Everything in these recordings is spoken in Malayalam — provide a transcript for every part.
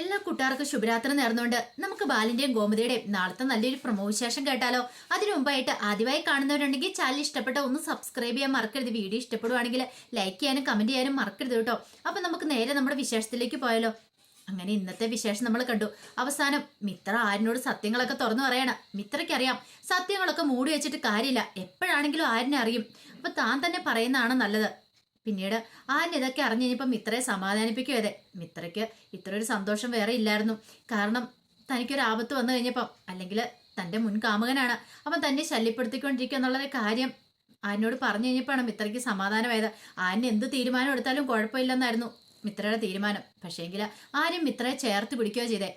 എല്ലാ കൂട്ടുകാർക്കും ശുഭരാത്രി നേർന്നുകൊണ്ട് നമുക്ക് ബാലിന്റെയും ഗോമതിയുടെയും നാളത്തെ നല്ലൊരു പ്രമോ വിശേഷം കേട്ടാലോ. അതിനു മുമ്പായിട്ട് ആദ്യമായി കാണുന്നവരുണ്ടെങ്കിൽ ചാനൽ ഇഷ്ടപ്പെട്ട ഒന്ന് സബ്സ്ക്രൈബ് ചെയ്യാൻ മറക്കരുത്. വീഡിയോ ഇഷ്ടപ്പെടുവാണെങ്കിൽ ലൈക്ക് ചെയ്യാനും കമന്റ് ചെയ്യാനും മറക്കരുത് കേട്ടോ. അപ്പൊ നമുക്ക് നേരെ നമ്മുടെ വിശേഷത്തിലേക്ക് പോയാലോ. അങ്ങനെ ഇന്നത്തെ വിശേഷം നമ്മൾ കണ്ടു. അവസാനം മിത്ര ആരിനോട് സത്യങ്ങളൊക്കെ തുറന്നു പറയണം. മിത്രയ്ക്കറിയാം സത്യങ്ങളൊക്കെ മൂടി വെച്ചിട്ട് കാര്യമില്ല. എപ്പോഴാണെങ്കിലും ആരിനെ അറിയും. അപ്പൊ താൻ തന്നെ പറയുന്നതാണ് നല്ലത്. പിന്നീട് ആൻ ഇതൊക്കെ അറിഞ്ഞു കഴിഞ്ഞപ്പം മിത്രയെ സമാധാനിപ്പിക്കും അതെ മിത്രയ്ക്ക് ഇത്ര ഒരു സന്തോഷം വേറെ ഇല്ലായിരുന്നു. കാരണം തനിക്കൊരു ആപത്ത് വന്നു കഴിഞ്ഞപ്പം അല്ലെങ്കിൽ തന്റെ മുൻ കാമുകനാണ് അവൻ തന്നെ ശല്യപ്പെടുത്തിക്കൊണ്ടിരിക്കുക എന്നുള്ളൊരു കാര്യം ആനോട് പറഞ്ഞു കഴിഞ്ഞപ്പോഴാണ് മിത്രയ്ക്ക് സമാധാനമായത്. ആന് എന്ത് തീരുമാനം എടുത്താലും കുഴപ്പമില്ലെന്നായിരുന്നു മിത്രയുടെ തീരുമാനം. പക്ഷേങ്കിൽ ആരും മിത്രയെ ചേർത്ത് പിടിക്കുകയോ ചെയ്തേ.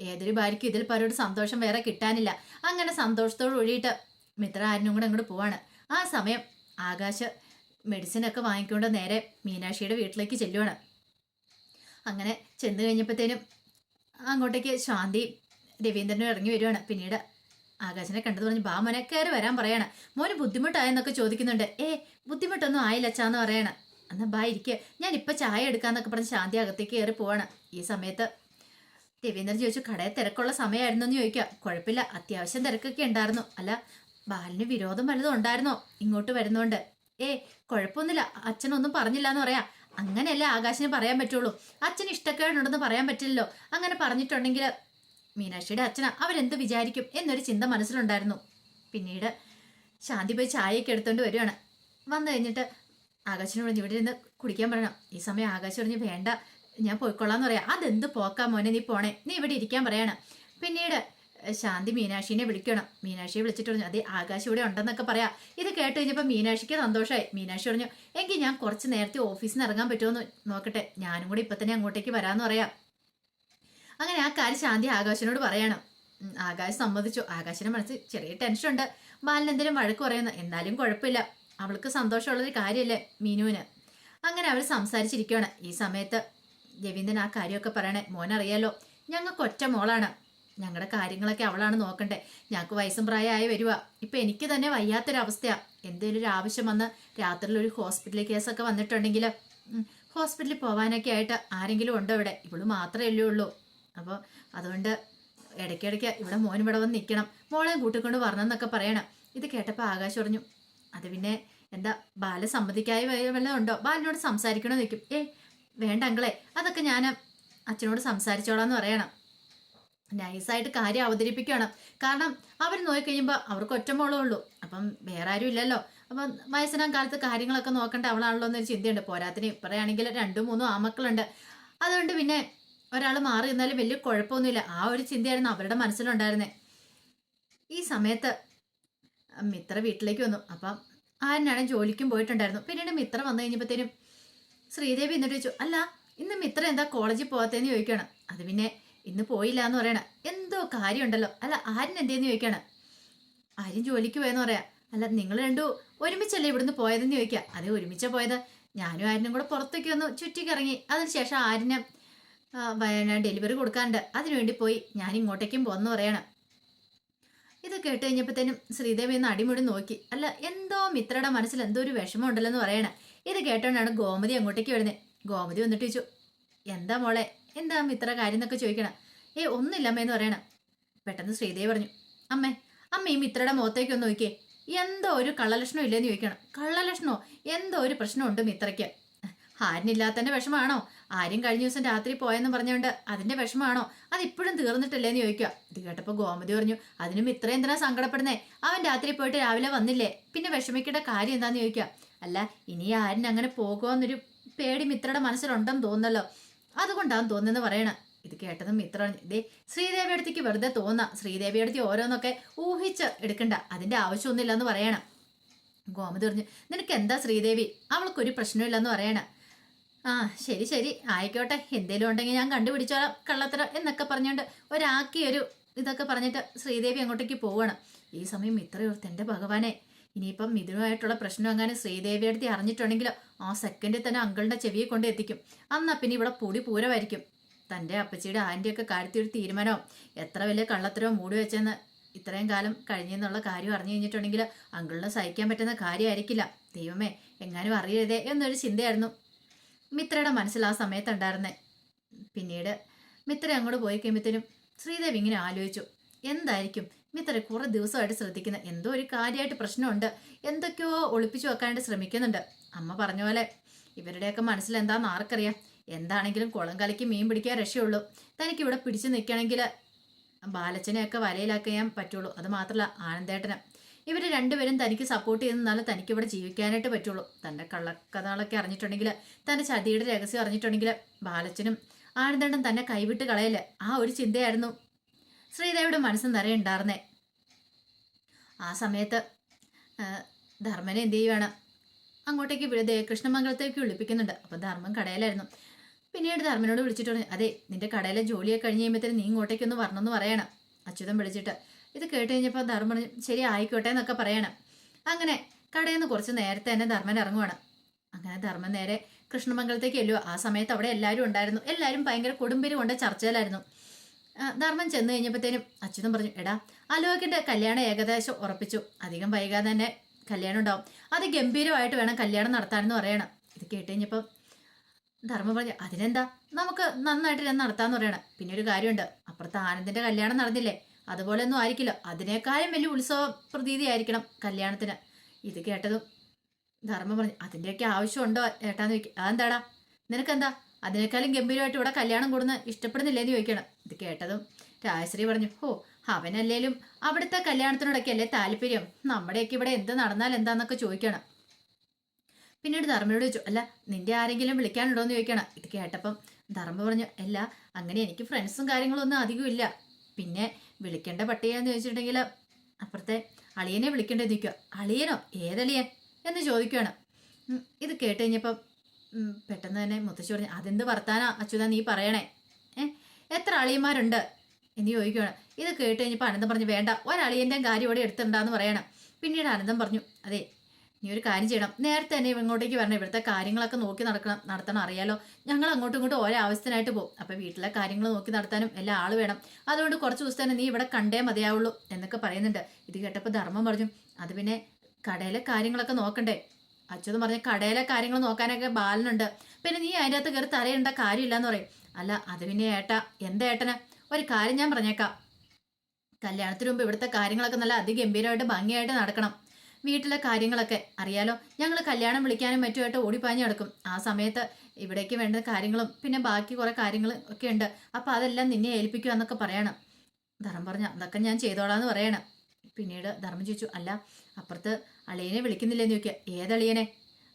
ഏതൊരു ഭാര്യയ്ക്കും ഇതിൽ പരോട് സന്തോഷം വേറെ കിട്ടാനില്ല. അങ്ങനെ സന്തോഷത്തോട് ഒഴിയിട്ട് മിത്ര ആരിനും കൂടെ അങ്ങോട്ട് പോവാണ്. ആ സമയം ആകാശ് മെഡിസിൻ ഒക്കെ വാങ്ങിക്കൊണ്ട് നേരെ മീനാക്ഷിയുടെ വീട്ടിലേക്ക് ചെല്ലുവാണ്. അങ്ങനെ ചെന്ന് കഴിഞ്ഞപ്പോഴത്തേനും അങ്ങോട്ടേക്ക് ശാന്തി രവീന്ദ്രനും ഇറങ്ങി വരുവാണ്. പിന്നീട് ആകാശനെ കണ്ടത് പറഞ്ഞ് ബാ മോനെ കയറി വരാൻ പറയാണ്. മോന് ബുദ്ധിമുട്ടായെന്നൊക്കെ ചോദിക്കുന്നുണ്ട്. ഏ ബുദ്ധിമുട്ടൊന്നും ആയില്ല അച്ഛാന്ന് പറയണം. എന്നാ ബാ ഇരിക്കുക ഞാൻ ഇപ്പൊ ചായ എടുക്കാന്നൊക്കെ പറഞ്ഞ് ശാന്തി അകത്തേക്ക് കയറി പോവാണ്. ഈ സമയത്ത് രവീന്ദ്രൻ ചോദിച്ചു കടയിൽ തിരക്കുള്ള സമയമായിരുന്നു എന്ന് ചോദിക്കുക കുഴപ്പമില്ല. അത്യാവശ്യം തിരക്കൊക്കെ ഉണ്ടായിരുന്നു. അല്ല ബാലിന് വിരോധം വലുതും ഉണ്ടായിരുന്നോ? ഇങ്ങോട്ട് വരുന്നോണ്ട്. ഏ കുഴപ്പമൊന്നുമില്ല. അച്ഛനൊന്നും പറഞ്ഞില്ല എന്ന് പറയാം. അങ്ങനെയല്ലേ ആകാശിന് പറയാൻ പറ്റുള്ളൂ. അച്ഛൻ ഇഷ്ടക്കേടുണ്ടെന്ന് പറയാൻ പറ്റില്ലല്ലോ. അങ്ങനെ പറഞ്ഞിട്ടുണ്ടെങ്കിൽ മീനാക്ഷിയുടെ അച്ഛന അവരെന്ത് വിചാരിക്കും എന്നൊരു ചിന്ത മനസ്സിലുണ്ടായിരുന്നു. പിന്നീട് ശാന്തി പോയി ചായയൊക്കെ എടുത്തോണ്ട് വരികയാണ് വന്നു കഴിഞ്ഞിട്ട് ആകാശിനോട് ഇവിടെ ഇരുന്ന് കുടിക്കാൻ പറയണം. ഈ സമയം ആകാശം പറഞ്ഞ് വേണ്ട ഞാൻ പോയിക്കൊള്ളാന്ന് പറയാം. അതെന്ത് പോക്കാ മോനെ നീ പോണേ. നീ ഇവിടെ ഇരിക്കാൻ പറയാണ്. പിന്നീട് ശാന്തി മീനാക്ഷിനെ വിളിക്കണം. മീനാക്ഷിയെ വിളിച്ചിട്ട് പറഞ്ഞു അതേ ആകാശ് ഇവിടെ ഉണ്ടെന്നൊക്കെ പറയാം. ഇത് കേട്ട് കഴിഞ്ഞപ്പോൾ മീനാക്ഷിക്ക് സന്തോഷമായി മീനാക്ഷി പറഞ്ഞു എങ്കിൽ ഞാൻ കുറച്ച് നേരത്തെ ഓഫീസിൽ നിന്ന് ഇറങ്ങാൻ പറ്റുമോ നോക്കട്ടെ. ഞാനും കൂടി ഇപ്പം തന്നെ അങ്ങോട്ടേക്ക് വരാമെന്ന് പറയാം. അങ്ങനെ ആ കാര്യം ശാന്തി ആകാശിനോട് പറയണം. ആകാശ് സമ്മതിച്ചു. ആകാശിന്റെ മനസ്സിൽ ചെറിയ ടെൻഷൻ ഉണ്ട്. ബാലിന് എന്തെങ്കിലും വഴക്ക് പറയുന്നു എന്നാലും കുഴപ്പമില്ല. അവൾക്ക് സന്തോഷമുള്ളൊരു കാര്യമല്ലേ മീനുവിന്. അങ്ങനെ അവർ സംസാരിച്ചിരിക്കുകയാണ് ഈ സമയത്ത് രവീന്ദ്രൻ ആ കാര്യമൊക്കെ പറയണേ മോനറിയാലോ ഞങ്ങൾക്ക് ഒറ്റ മോളാണ്. ഞങ്ങളുടെ കാര്യങ്ങളൊക്കെ അവളാണ് നോക്കണ്ടേ. ഞങ്ങൾക്ക് വയസ്സും പ്രായമായി വരുക ഇപ്പൊ എനിക്ക് തന്നെ വയ്യാത്തൊരവസ്ഥയാ. എന്തെങ്കിലും ഒരു ആവശ്യം വന്ന് രാത്രിയിൽ ഒരു ഹോസ്പിറ്റൽ കേസൊക്കെ വന്നിട്ടുണ്ടെങ്കിൽ ഹോസ്പിറ്റലിൽ പോകാനൊക്കെ ആയിട്ട് ആരെങ്കിലും ഉണ്ടോ ഇവിടെ? ഇവൾ മാത്രമേ ഉള്ളൂ അപ്പോൾ അതുകൊണ്ട് ഇടയ്ക്കിടയ്ക്ക് ഇവിടെ മോൻ ഇവിടെ വന്ന് നിൽക്കണം മോളെ കൂട്ടിക്കൊണ്ട് വരണം എന്നൊക്കെ പറയണം. ഇത് കേട്ടപ്പോൾ ആകാശം പറഞ്ഞു അത് പിന്നെ എന്താ ബാല സമ്മതിക്കായി വല്ലതും ഉണ്ടോ? ബാലിനോട് സംസാരിക്കണോ നിൽക്കും ഏ വേണ്ട അങ്കളെ അതൊക്കെ ഞാൻ അച്ഛനോട് സംസാരിച്ചോളാന്ന് പറയണം. നൈസായിട്ട് കാര്യം അവതരിപ്പിക്കുകയാണ്. കാരണം അവർ നോക്കിക്കഴിയുമ്പോൾ അവർക്ക് ഒറ്റമോളേ ഉള്ളൂ. അപ്പം വേറെ ആരും ഇല്ലല്ലോ. അപ്പം വയസ്സനാം കാലത്ത് കാര്യങ്ങളൊക്കെ നോക്കേണ്ട അവളാണല്ലോ എന്നൊരു ചിന്തയുണ്ട്. പോരാത്തിന് ഇപ്പറയാണെങ്കിൽ രണ്ടും മൂന്നും ആമക്കളുണ്ട്. അതുകൊണ്ട് പിന്നെ ഒരാൾ മാറി നിന്നാലും വലിയ കുഴപ്പമൊന്നുമില്ല. ആ ഒരു ചിന്തയായിരുന്നു അവരുടെ മനസ്സിലുണ്ടായിരുന്നത് ഈ സമയത്ത് മിത്ര വീട്ടിലേക്ക് വന്നു. അപ്പം ആരനാണ് ജോലിക്കും പോയിട്ടുണ്ടായിരുന്നു. പിന്നീട് മിത്ര വന്നു കഴിഞ്ഞപ്പോഴത്തേനും ശ്രീദേവി എന്നിട്ട് ചോദിച്ചു അല്ല ഇന്ന് മിത്ര എന്താ കോളേജിൽ പോകാത്തതെന്ന് ചോദിക്കണം അത് പിന്നെ ഇന്ന് പോയില്ല എന്ന് പറയണ. എന്തോ കാര്യമുണ്ടല്ലോ. അല്ല ആര്യൻ എന്തേന്ന് ചോദിക്കണം? ആര്യൻ ജോലിക്ക് പോയെന്ന് പറയാ. അല്ല നിങ്ങൾ രണ്ടു ഒരുമിച്ചല്ലേ ഇവിടുന്ന് പോയതെന്ന് ചോദിക്കുക അതെ ഒരുമിച്ചാ പോയത്. ഞാനും ആര്യനും കൂടെ പുറത്തേക്ക് വന്നു ചുറ്റിക്കിറങ്ങി. അതിനുശേഷം ആര്യന് ഡെലിവറി കൊടുക്കാറുണ്ട് അതിനുവേണ്ടി പോയി ഞാൻ ഇങ്ങോട്ടേക്കും പോന്ന് പറയണം. ഇത് കേട്ട് കഴിഞ്ഞപ്പോഴത്തേനും ശ്രീദേവി ഒന്ന് അടിമുടി നോക്കി. അല്ല എന്തോ മിത്രയുടെ മനസ്സിൽ എന്തോ ഒരു വിഷമം ഉണ്ടല്ലോ എന്ന് പറയണേ. ഇത് കേട്ടോണ്ടാണ് ഗോമതി അങ്ങോട്ടേക്ക് വരുന്നത് ഗോമതി വന്നിട്ട് ചോദിച്ചു എന്താ മോളെ എന്താ ഇത്ര കാര്യം എന്നൊക്കെ ചോദിക്കണം? ഏ ഒന്നുമില്ല അമ്മയെന്ന് പറയണം. പെട്ടെന്ന് ശ്രീദേവി പറഞ്ഞു അമ്മേ അമ്മ ഈ മിത്രയുടെ മുഖത്തേക്ക് ഒന്ന് നോക്കിയേ. എന്തോ ഒരു കള്ളലക്ഷണം ഇല്ലെന്ന് ചോദിക്കണം. കള്ളലക്ഷണോ? എന്തോ ഒരു പ്രശ്നമുണ്ട് മിത്രയ്ക്ക്. ആരിനില്ലാത്തതിന്റെ വിഷമാണോ? ആരും കഴിഞ്ഞ ദിവസം രാത്രി പോയെന്ന് പറഞ്ഞുകൊണ്ട് അതിന്റെ വിഷമാണോ? അതിപ്പോഴും തീർന്നിട്ടില്ലേന്ന് ചോദിക്കുക. ഇത് കേട്ടപ്പോ ഗോമതി പറഞ്ഞു അതിനും ഇത്ര എന്തിനാ സങ്കടപ്പെടുന്നേ? അവൻ രാത്രി പോയിട്ട് രാവിലെ വന്നില്ലേ? പിന്നെ വിഷമിക്കേണ്ട കാര്യം എന്താന്ന് ചോദിക്കുക. അല്ല ഇനി ആരും അങ്ങനെ പോകുമെന്നൊരു പേടി മിത്രയുടെ മനസ്സിലുണ്ടെന്ന് തോന്നല്ലോ അതുകൊണ്ടാന്ന് തോന്നുന്നത് പറയണ. ഇത് കേട്ടതും ഇത്ര ഇതേ ശ്രീദേവി അടുത്തേക്ക് വെറുതെ തോന്നാം. ശ്രീദേവി അടുത്ത് ഓരോന്നൊക്കെ ഊഹിച്ച് എടുക്കണ്ട. അതിന്റെ ആവശ്യമൊന്നുമില്ലെന്ന് പറയണം. ഗോമതി പറഞ്ഞു നിനക്ക് എന്താ ശ്രീദേവി? അവൾക്കൊരു പ്രശ്നമില്ലെന്ന് പറയണ. ആ ശരി ശരി. ആയിക്കോട്ടെ. എന്തേലും ഉണ്ടെങ്കിൽ ഞാൻ കണ്ടുപിടിച്ചോളാം കള്ളത്തര എന്നൊക്കെ പറഞ്ഞുകൊണ്ട് ഒരാക്കി ഒരു ഇതൊക്കെ പറഞ്ഞിട്ട് ശ്രീദേവി അങ്ങോട്ടേക്ക് പോവാണ്. ഈ സമയം ഇത്രയോർത്ത് എന്റെ ഭഗവാനെ. ഇനിയിപ്പം മിഥുനുമായിട്ടുള്ള പ്രശ്നം അങ്ങനെ ശ്രീദേവി അടുത്ത് അറിഞ്ഞിട്ടുണ്ടെങ്കിൽ ആ സെക്കൻഡിൽ തന്നെ അങ്കിളിന്റെ ചെവിയെ കൊണ്ട് എത്തിക്കും. അന്നാ പിന്നെ ഇവിടെ പൊടി പൂരമായിരിക്കും. തന്റെ അപ്പച്ചിയുടെ ആന്റിയൊക്കെ കാര്യത്തിൽ ഒരു തീരുമാനവും എത്ര വലിയ കള്ളത്തരവും മൂടി വെച്ചെന്ന് ഇത്രയും കാലം കഴിഞ്ഞെന്നുള്ള കാര്യം അറിഞ്ഞു കഴിഞ്ഞിട്ടുണ്ടെങ്കിൽ അങ്കിളിനെ സഹിക്കാൻ പറ്റുന്ന കാര്യമായിരിക്കില്ല. ദൈവമേ എങ്ങാനും അറിയരുതേ എന്നൊരു ചിന്തയായിരുന്നു മിത്രയുടെ മനസ്സിൽ ആ സമയത്തുണ്ടായിരുന്നേ പിന്നീട് മിത്ര അങ്ങോട്ട് പോയി കഴിയുമ്പോഴത്തേനും ശ്രീദേവി ഇങ്ങനെ ആലോചിച്ചു. എന്തായിരിക്കും? മിത്ര കുറെ ദിവസമായിട്ട് ശ്രദ്ധിക്കുന്ന എന്തോ ഒരു കാര്യമായിട്ട് പ്രശ്നമുണ്ട്. എന്തൊക്കെയോ ഒളിപ്പിച്ചു വെക്കാനായിട്ട് ശ്രമിക്കുന്നുണ്ട്. അമ്മ പറഞ്ഞ പോലെ ഇവരുടെയൊക്കെ മനസ്സിൽ എന്താന്ന് ആർക്കറിയാം. എന്താണെങ്കിലും കുളം കലക്കി മീൻ പിടിക്കാൻ രക്ഷയുള്ളൂ. തനിക്ക് ഇവിടെ പിടിച്ചു നിൽക്കണമെങ്കിൽ ബാലച്ചനെയൊക്കെ വലയിലാക്കാൻ പറ്റുള്ളൂ. അത് മാത്രമല്ല ആനന്ദേട്ടനെ. ഇവർ രണ്ടുപേരും തനിക്ക് സപ്പോർട്ട് ചെയ്യുന്നതാലും തനിക്ക് ഇവിടെ ജീവിക്കാനായിട്ട് പറ്റുള്ളൂ. തന്റെ കള്ളക്കഥകളൊക്കെ അറിഞ്ഞിട്ടുണ്ടെങ്കിൽ തന്റെ ചതിയുടെ രഹസ്യം അറിഞ്ഞിട്ടുണ്ടെങ്കിൽ ബാലച്ചനും ആനന്ദേട്ടൻ തന്നെ കൈവിട്ട് കളയല്ലേ? ആ ഒരു ചിന്തയായിരുന്നു ശ്രീദേവിയുടെ മനസ്സ് നിറയെ ഉണ്ടായിരുന്നേ ആ സമയത്ത് ധർമ്മനെ എന്ത് ചെയ്യുവാണ്? അങ്ങോട്ടേക്ക് കൃഷ്ണമംഗലത്തേക്ക് വിളിപ്പിക്കുന്നുണ്ട്. അപ്പം ധർമ്മം കടയിലായിരുന്നു. പിന്നീട് ധർമ്മനോട് വിളിച്ചിട്ട് അതെ നിന്റെ കടയിലെ ജോലിയെ കഴിഞ്ഞ് കഴിയുമ്പോഴത്തേന് നീ ഇങ്ങോട്ടേക്കൊന്ന് വരണമെന്ന് പറയണം അച്യുതം വിളിച്ചിട്ട്. ഇത് കേട്ട് കഴിഞ്ഞപ്പോൾ ധർമ്മൻ ശരി ആയിക്കോട്ടെ എന്നൊക്കെ പറയണം. അങ്ങനെ കടയിൽ നിന്ന് കുറച്ച് നേരത്തെ തന്നെ ധർമ്മൻ ഇറങ്ങുവാണ്. അങ്ങനെ ധർമ്മൻ നേരെ കൃഷ്ണമംഗലത്തേക്ക് എല്ലോ ആ സമയത്ത് അവിടെ എല്ലാവരും ഉണ്ടായിരുന്നു. എല്ലാവരും ഭയങ്കര കൊടുമ്പിരി കൊണ്ട് ചർച്ചയിലായിരുന്നു. ധർമ്മൻ ചെന്ന് കഴിഞ്ഞപ്പോഴത്തേനും അച്യുതൻ പറഞ്ഞു എടാ അലോകിന്റെ കല്യാണം ഏകദേശം ഉറപ്പിച്ചു. അധികം വൈകാതെ തന്നെ കല്യാണം ഉണ്ടാവും. അത് ഗംഭീരമായിട്ട് വേണം കല്യാണം നടത്താനെന്ന് പറയണം. ഇത് കേട്ട് കഴിഞ്ഞപ്പോൾ ധർമ്മം പറഞ്ഞു അതിനെന്താ? നമുക്ക് നന്നായിട്ട് ഞാൻ നടത്താന്ന് പറയണം. പിന്നെ ഒരു കാര്യമുണ്ട്. അപ്പുറത്ത് ആനന്ദിന്റെ കല്യാണം നടന്നില്ലേ? അതുപോലെ ഒന്നും ആയിരിക്കില്ല. അതിനേക്കാളും വലിയ ഉത്സവ പ്രതീതി ആയിരിക്കണം കല്യാണത്തിന്. ഇത് കേട്ടതും ധർമ്മം പറഞ്ഞു അതിന്റെയൊക്കെ ആവശ്യമുണ്ടോ ഏട്ടാന്ന് ചോദിക്കും അതെന്താടാ? നിനക്കെന്താ? അതിനേക്കാളും ഗംഭീരമായിട്ട് ഇവിടെ കല്യാണം കൂടുന്ന ഇഷ്ടപ്പെടുന്നില്ലേ ഇഷ്ടപ്പെടുന്നില്ലേന്ന് ചോദിക്കണം. ഇത് കേട്ടതും രാജശ്രീ പറഞ്ഞു ഓ അവനല്ലേലും അവിടുത്തെ കല്യാണത്തിനോടൊക്കെ അല്ലേ താല്പര്യം? നമ്മുടെയൊക്കെ ഇവിടെ എന്ത് നടന്നാൽ എന്താന്നൊക്കെ ചോദിക്കണം. പിന്നീട് ധർമ്മയോട് ചോദിച്ചു അല്ല നിന്റെ ആരെങ്കിലും വിളിക്കാനുണ്ടോ എന്ന് ചോദിക്കണം. ഇത് കേട്ടപ്പം ധർമ്മ പറഞ്ഞു അല്ല അങ്ങനെ എനിക്ക് ഫ്രണ്ട്സും കാര്യങ്ങളും ഒന്നും അധികം ഇല്ല. പിന്നെ വിളിക്കേണ്ട പട്ടികയെന്ന് ചോദിച്ചിട്ടുണ്ടെങ്കിൽ അപ്പുറത്തെ അളിയനെ വിളിക്കേണ്ടത് നിൽക്കുക അളിയനോ? ഏതളിയൻ? എന്ന് ചോദിക്കുകയാണ്. ഇത് കേട്ട് കഴിഞ്ഞപ്പം പെട്ടെന്ന് തന്നെ മുത്തശ്ശി പറഞ്ഞു അതെന്ത് വർത്താനാ അച്യുത നീ പറയണേ? ഏ എത്ര അളിയന്മാരുണ്ട്? എന്ന് ചോദിക്കുകയാണ്. ഇത് കേട്ട് കഴിഞ്ഞപ്പോൾ അനന്തം പറഞ്ഞു വേണ്ട ഒരളിയന്റെയും കാര്യം ഇവിടെ എടുത്തിട്ടുണ്ടാന്ന് പറയണം. പിന്നീട് അനന്തം പറഞ്ഞു അതെ നീ ഒരു കാര്യം ചെയ്യണം. നേരത്തെ തന്നെ ഇങ്ങോട്ടേക്ക് വരണം. ഇവിടുത്തെ കാര്യങ്ങളൊക്കെ നോക്കി നടക്കണം നടത്തണം അറിയാലോ. ഞങ്ങൾ അങ്ങോട്ടും ഇങ്ങോട്ടും ഓരോ ആവശ്യത്തിനായിട്ട് പോകും. അപ്പോൾ വീട്ടിലെ കാര്യങ്ങൾ നോക്കി നടത്താനും എല്ലാ ആൾ വേണം. അതുകൊണ്ട് കുറച്ച് ദിവസം തന്നെ നീ ഇവിടെ കണ്ടേ മതിയാവുള്ളൂ എന്നൊക്കെ പറയുന്നുണ്ട്. ഇത് കേട്ടപ്പോൾ ധർമ്മം പറഞ്ഞു അത് പിന്നെ കടയിലെ കാര്യങ്ങളൊക്കെ നോക്കണ്ടേ? അച്യുത് പറഞ്ഞ കടയിലെ കാര്യങ്ങൾ നോക്കാനൊക്കെ ബാലനുണ്ട്. പിന്നെ നീ അതിന്റെ അകത്ത് കയറി തലയിടേണ്ട കാര്യമില്ലെന്ന് പറയും. അല്ല അത് പിന്നെ ഏട്ട. എന്താ ഏട്ടന്? ഒരു കാര്യം ഞാൻ പറഞ്ഞേക്കാം. കല്യാണത്തിന് മുമ്പ് ഇവിടുത്തെ കാര്യങ്ങളൊക്കെ നല്ല അതിഗംഭീരമായിട്ട് ഭംഗിയായിട്ട് നടക്കണം. വീട്ടിലെ കാര്യങ്ങളൊക്കെ അറിയാലോ? ഞങ്ങൾ കല്യാണം വിളിക്കാനും മറ്റുമായിട്ട് ഓടിപ്പാഞ്ഞ് നടക്കും. ആ സമയത്ത് ഇവിടേക്ക് വേണ്ട കാര്യങ്ങളും പിന്നെ ബാക്കി കുറേ കാര്യങ്ങളും ഒക്കെ ഉണ്ട്. അപ്പോൾ അതെല്ലാം നിന്നെ ഏൽപ്പിക്കുക എന്നൊക്കെ പറയണം. ധർമ്മം പറഞ്ഞ അതൊക്കെ ഞാൻ ചെയ്തോളാന്ന് പറയണം. പിന്നീട് ധർമ്മം ചോദിച്ചു അല്ല അപ്പുറത്ത് അളിയനെ വിളിക്കുന്നില്ലെന്ന് ചോദിക്കുക ഏതളിയനെ?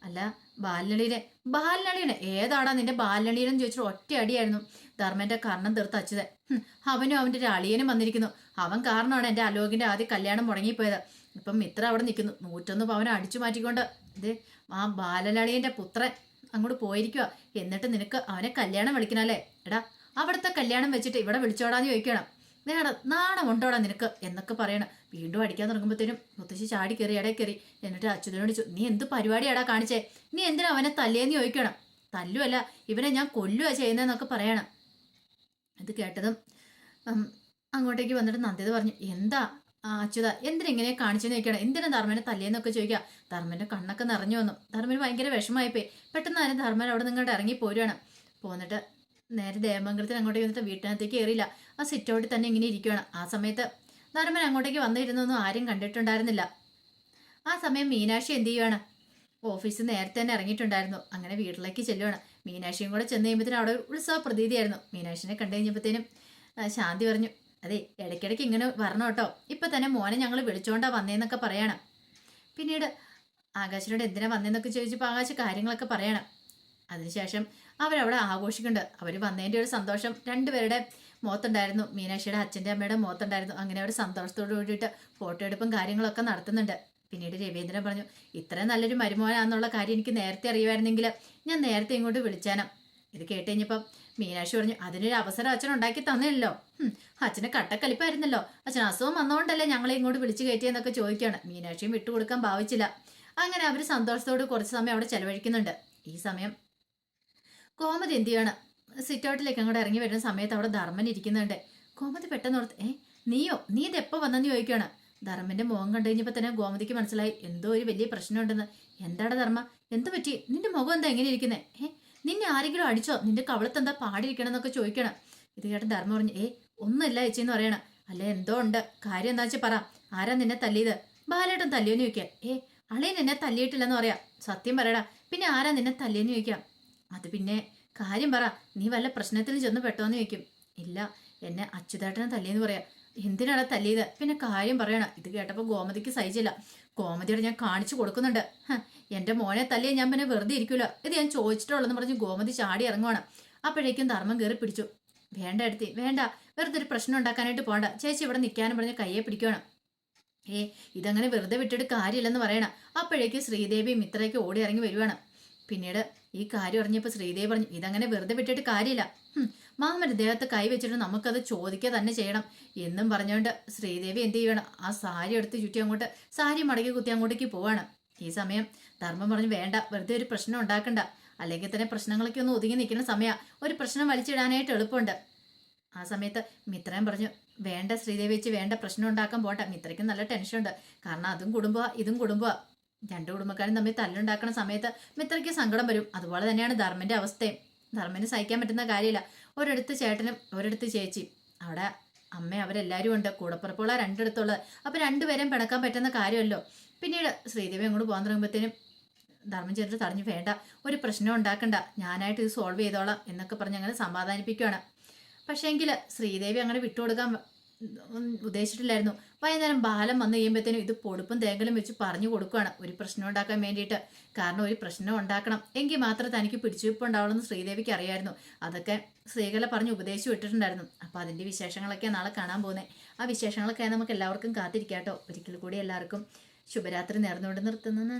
അല്ല ബാലനളിയനെ. ബാലനളിയനെ? ഏതാടാ നിന്റെ ബാലനളിയനെന്ന് ചോദിച്ചിട്ട് ഒറ്റ അടിയായിരുന്നു. ധർമ്മന്റെ കർണം തീർത്ത് അച്ഛത് അവനും അവന്റെ ഒരു അളിയനും വന്നിരിക്കുന്നു. അവൻ കാരണമാണ് എന്റെ അലോകിന്റെ ആദ്യ കല്യാണം മുടങ്ങിപ്പോയത്. ഇപ്പം മിത്ര അവിടെ നിൽക്കുന്നു. നൂറ്റൊന്ന് പവൻ അടിച്ചു മാറ്റിക്കൊണ്ട് ഇത് ആ ബാലനളിയന്റെ പുത്രൻ അങ്ങോട്ട് പോയിരിക്കുക എന്നിട്ട് നിനക്ക് അവനെ കല്യാണം വിളിക്കണല്ലേ എടാ അവിടുത്തെ കല്യാണം വെച്ചിട്ട് ഇവിടെ വിളിച്ചോടാന്ന് ചോദിക്കണം. നേടാ നാണമുണ്ടോടാ നിനക്ക്? എന്നൊക്കെ പറയണം. വീണ്ടും അടിക്കാൻ തുടങ്ങുമ്പോഴത്തേനും മുത്തശ്ശി ചാടി കയറി ഇടയിൽ കയറി എന്നിട്ട് അച്യുതനോട് നീ എന്ത് പരിപാടിയാടാ കാണിച്ചേ? നീ എന്തിനാ അവനെ തല്ലേന്ന് ചോദിക്കണം? തല്ലുമല്ല ഇവനെ ഞാൻ കൊല്ലുക ചെയ്യുന്നതെന്നൊക്കെ പറയണം. ഇത് കേട്ടതും അങ്ങോട്ടേക്ക് വന്നിട്ട് നന്ദിത പറഞ്ഞു എന്താ അച്യുത എന്തിനെങ്ങനെ കാണിച്ചെന്ന് ചോദിക്കണം? എന്തിനാ ധർമ്മനെ തല്ലേന്നൊക്കെ ചോദിക്കുക? ധർമ്മന്റെ കണ്ണൊക്കെ നിറഞ്ഞു വന്നു. ധർമ്മന് ഭയങ്കര വിഷമമായിപ്പോയി. പെട്ടെന്ന് തന്നെ ധർമ്മൻ അവിടെ നിങ്ങളുടെ ഇറങ്ങി പോരുവാണ്. പോന്നിട്ട് നേരെ ദേവമംഗലത്തിന് അങ്ങോട്ടേക്ക് വന്നിട്ട് വീട്ടിനകത്തേക്ക് കയറിയില്ല. ആ സിറ്റൗട്ടിൽ തന്നെ ഇങ്ങനെ ഇരിക്കുകയാണ് ആ സമയത്ത് ധർമ്മൻ അങ്ങോട്ടേക്ക് വന്നിരുന്നൊന്നും ആരും കണ്ടിട്ടുണ്ടായിരുന്നില്ല. ആ സമയം മീനാക്ഷി എന്ത് ചെയ്യുവാണ്? ഓഫീസിൽ നേരത്തെ തന്നെ ഇറങ്ങിയിട്ടുണ്ടായിരുന്നു. അങ്ങനെ വീട്ടിലേക്ക് ചെല്ലുവാണ്. മീനാക്ഷിയും കൂടെ ചെന്ന് കഴിയുമ്പോഴത്തേനും അവിടെ ഒരു ഉത്സവ പ്രതീതിയായിരുന്നു മീനാക്ഷിനെ കണ്ടു കഴിഞ്ഞപ്പോഴത്തേനും ശാന്തി പറഞ്ഞു അതെ ഇടയ്ക്കിടയ്ക്ക് ഇങ്ങനെ വരണം കേട്ടോ. ഇപ്പം തന്നെ മോനെ ഞങ്ങൾ വിളിച്ചോണ്ടാ വന്നേന്നൊക്കെ പറയണം. പിന്നീട് ആകാശിനോട് എന്തിനാ വന്നേന്നൊക്കെ ചോദിച്ചപ്പോൾ ആകാശ് കാര്യങ്ങളൊക്കെ പറയണം. അതിനുശേഷം അവരവിടെ ആഘോഷിക്കുന്നുണ്ട്. അവർ വന്നതിന്റെ ഒരു സന്തോഷം. രണ്ടുപേരുടെ മോത്തുണ്ടായിരുന്നു മീനാക്ഷിയുടെ അച്ഛന്റെ അമ്മയുടെ മോത്തുണ്ടായിരുന്നു അങ്ങനെ അവർ സന്തോഷത്തോട് കൂടിയിട്ട് ഫോട്ടോ എടുപ്പും കാര്യങ്ങളൊക്കെ നടത്തുന്നുണ്ട്. പിന്നീട് രവീന്ദ്രൻ പറഞ്ഞു ഇത്രയും നല്ലൊരു മരുമോനാന്നുള്ള കാര്യം എനിക്ക് നേരത്തെ അറിയുമായിരുന്നെങ്കിൽ ഞാൻ നേരത്തെ ഇങ്ങോട്ട് വിളിച്ചാനം. ഇത് കേട്ട് കഴിഞ്ഞപ്പം മീനാക്ഷി പറഞ്ഞു അതിനൊരു അവസരം അച്ഛൻ ഉണ്ടാക്കി തന്നില്ലല്ലോ. അച്ഛന് കട്ടക്കലിപ്പായിരുന്നല്ലോ. അച്ഛൻ അസുഖം വന്നുകൊണ്ടല്ലേ ഞങ്ങളെ ഇങ്ങോട്ട് വിളിച്ചു കയറ്റിയെന്നൊക്കെ ചോദിക്കുകയാണ്. മീനാക്ഷിയും വിട്ടുകൊടുക്കാൻ ഭാവിച്ചില്ല. അങ്ങനെ അവർ സന്തോഷത്തോട് കുറച്ച് സമയം അവിടെ ചെലവഴിക്കുന്നുണ്ട്. ഈ സമയം കോമതി എന്ത് ചെയ്യാണ് സിറ്റൗട്ടിലേക്ക് അങ്ങോട്ട് ഇറങ്ങി വരുന്ന സമയത്ത് അവിടെ ധർമ്മൻ ഇരിക്കുന്നുണ്ട്. കോമതി പെട്ടെന്ന് ഓർത്ത് ഏ നീയോ? നീ ഇത് എപ്പോ വന്നെന്ന് ചോദിക്കുകയാണ് ധർമ്മന്റെ മുഖം കണ്ടു കഴിഞ്ഞപ്പോൾ തന്നെ ഗോമതിക്ക് മനസ്സിലായി എന്തോ ഒരു വലിയ പ്രശ്നമുണ്ടെന്ന്. എന്താടാ ധർമ്മ? എന്ത് പറ്റി? നിന്റെ മുഖം എന്താ എങ്ങനെ ഇരിക്കുന്നേ? ഏ നിന്നെ ആരെങ്കിലും അടിച്ചോ? നിന്റെ കവളത്ത് എന്താ പാടിയിരിക്കണം എന്നൊക്കെ ചോദിക്കണം? ഇത് കേട്ട് ധർമ്മ പറഞ്ഞു ഏ ഒന്നുമില്ല ചേച്ചി എന്ന് പറയണം. അല്ലെ എന്തോ ഉണ്ട്. കാര്യം എന്താ വെച്ചാൽ പറ. ആരാ നിന്നെ തല്ലിയത്? ബാലേട്ടൻ തല്ലിയെന്ന് ചോദിക്കാം. ഏ അളിയൻ എന്നെ തല്ലിയിട്ടില്ലെന്ന് പറയാം. സത്യം പറയടാ. പിന്നെ ആരാ നിന്നെ തല്ലിയെന്ന് ചോദിക്കാം? അത് പിന്നെ കാര്യം പറ നീ വല്ല പ്രശ്നത്തിൽ ചെന്ന് പെട്ടോന്ന് ചോദിക്കും ഇല്ല എന്നെ അച്യുതേട്ടനെ തല്ലിയെന്ന് പറയാം. എന്തിനാണ് തല്ലിയത്? പിന്നെ കാര്യം പറയണം. ഇത് കേട്ടപ്പോൾ ഗോമതിക്ക് സഹിച്ചില്ല. ഗോമതിയോട് ഞാൻ കാണിച്ചു കൊടുക്കുന്നുണ്ട്. എന്റെ മോനെ തല്ലിയ ഞാൻ പിന്നെ വെറുതെ ഇരിക്കൂല. ഇത് ഞാൻ ചോദിച്ചിട്ടുള്ളതെന്ന് പറഞ്ഞ് ഗോമതി ചാടി ഇറങ്ങുവാണ്. അപ്പോഴേക്കും ധർമ്മം കയറി പിടിച്ചു. വേണ്ട എടുത്തി വേണ്ട. വെറുതെ ഒരു പ്രശ്നം ഉണ്ടാക്കാനായിട്ട് പോണ്ട. ചേച്ചി ഇവിടെ നിൽക്കാനും പറഞ്ഞ് കയ്യെ പിടിക്കണം ഏ ഇതങ്ങനെ വെറുതെ വിട്ടിട്ട് കാര്യമില്ലെന്ന് പറയണം. അപ്പോഴേക്കും ശ്രീദേവി മിത്രയ്ക്ക് ഓടി ഇറങ്ങി വരുവാണ്. പിന്നീട് ഈ കാര്യം അറിഞ്ഞപ്പോൾ ശ്രീദേവി പറഞ്ഞു ഇതങ്ങനെ വെറുതെ വിട്ടിട്ട് കാര്യമില്ല. ഹും, മാമന്റെ ദേഹത്ത് കൈ വെച്ചിട്ട് നമുക്കത് ചോദിക്കുക തന്നെ ചെയ്യണം. എന്നും പറഞ്ഞുകൊണ്ട് ശ്രീദേവി എന്ത് ചെയ്യണം? ആ സാരി എടുത്ത് ചുറ്റി അങ്ങോട്ട് സാരി മടക്കി കുത്തി അങ്ങോട്ടേക്ക് പോവാണ്. ഈ സമയം ധർമ്മം പറഞ്ഞു വേണ്ട വെറുതെ ഒരു പ്രശ്നം ഉണ്ടാക്കണ്ട. അല്ലെങ്കിൽ തന്നെ പ്രശ്നങ്ങളൊക്കെ ഒന്ന് ഒതുങ്ങി നിൽക്കുന്ന സമയമാണ് ഒരു പ്രശ്നം വലിച്ചിടാനായിട്ട് എളുപ്പമുണ്ട്. ആ സമയത്ത് മിത്രൻ പറഞ്ഞു വേണ്ട ശ്രീദേവി വെച്ച് വേണ്ട പ്രശ്നം ഉണ്ടാക്കാൻ പോട്ടെ. മിത്രയ്ക്ക് നല്ല ടെൻഷനുണ്ട്. കാരണം അതും കുടുംബമാണ് ഇതും കുടുംബമാ. രണ്ട് കുടുംബക്കാരും തമ്മിൽ തല്ലുണ്ടാക്കുന്ന സമയത്ത് മിത്രയ്ക്ക് സങ്കടം വരും. അതുപോലെ തന്നെയാണ് ധർമ്മന്റെ അവസ്ഥയും. ധർമ്മന് സഹിക്കാൻ പറ്റുന്ന കാര്യമില്ല. ഒരിടത്ത് ചേട്ടനും ഒരിടത്ത് ചേച്ചി. അവിടെ അമ്മ അവരെല്ലാവരും ഉണ്ട്. കൂടപ്പുറപ്പുള്ള രണ്ടിടത്തുള്ളത്. അപ്പൊ രണ്ടുപേരെയും പിണക്കാൻ പറ്റുന്ന കാര്യമല്ലോ. പിന്നീട് ശ്രീദേവി അങ്ങോട്ട് പോകാൻ തുടങ്ങുമ്പോഴത്തേനും ചേട്ടൻ തടഞ്ഞു. വേണ്ട ഒരു പ്രശ്നം ഉണ്ടാക്കണ്ട. ഞാനായിട്ട് ഇത് സോൾവ് ചെയ്തോളാം എന്നൊക്കെ പറഞ്ഞ് അങ്ങനെ സമാധാനിപ്പിക്കുകയാണ് പക്ഷേങ്കിൽ ശ്രീദേവി അങ്ങനെ വിട്ടുകൊടുക്കാൻ ഉദ്ദേശിച്ചിട്ടില്ലായിരുന്നു. വൈകുന്നേരം ബാലം വന്നു കഴിയുമ്പോഴത്തേനും ഇത് പൊടുപ്പും തേങ്ങലും വെച്ച് പറഞ്ഞു കൊടുക്കുകയാണ് ഒരു പ്രശ്നം ഉണ്ടാക്കാൻ വേണ്ടിയിട്ട്. കാരണം ഒരു പ്രശ്നം ഉണ്ടാക്കണം. എങ്കിൽ മാത്രമേ തനിക്ക് പിടിച്ചുവെപ്പുണ്ടാവുള്ളൂ എന്ന് ശ്രീദേവിക്ക് അറിയായിരുന്നു. അതൊക്കെ സ്ത്രീകളെ പറഞ്ഞ് ഉപദേശിച്ചു വിട്ടിട്ടുണ്ടായിരുന്നു. അപ്പോൾ അതിന്റെ വിശേഷങ്ങളൊക്കെ നാളെ കാണാൻ പോകുന്നത് ആ വിശേഷങ്ങളൊക്കെ നമുക്ക് എല്ലാവർക്കും കാത്തിരിക്കാട്ടോ. ഒരിക്കൽ കൂടി എല്ലാവർക്കും ശുഭരാത്രി നേർന്നുകൊണ്ട് നിർത്തുന്നു.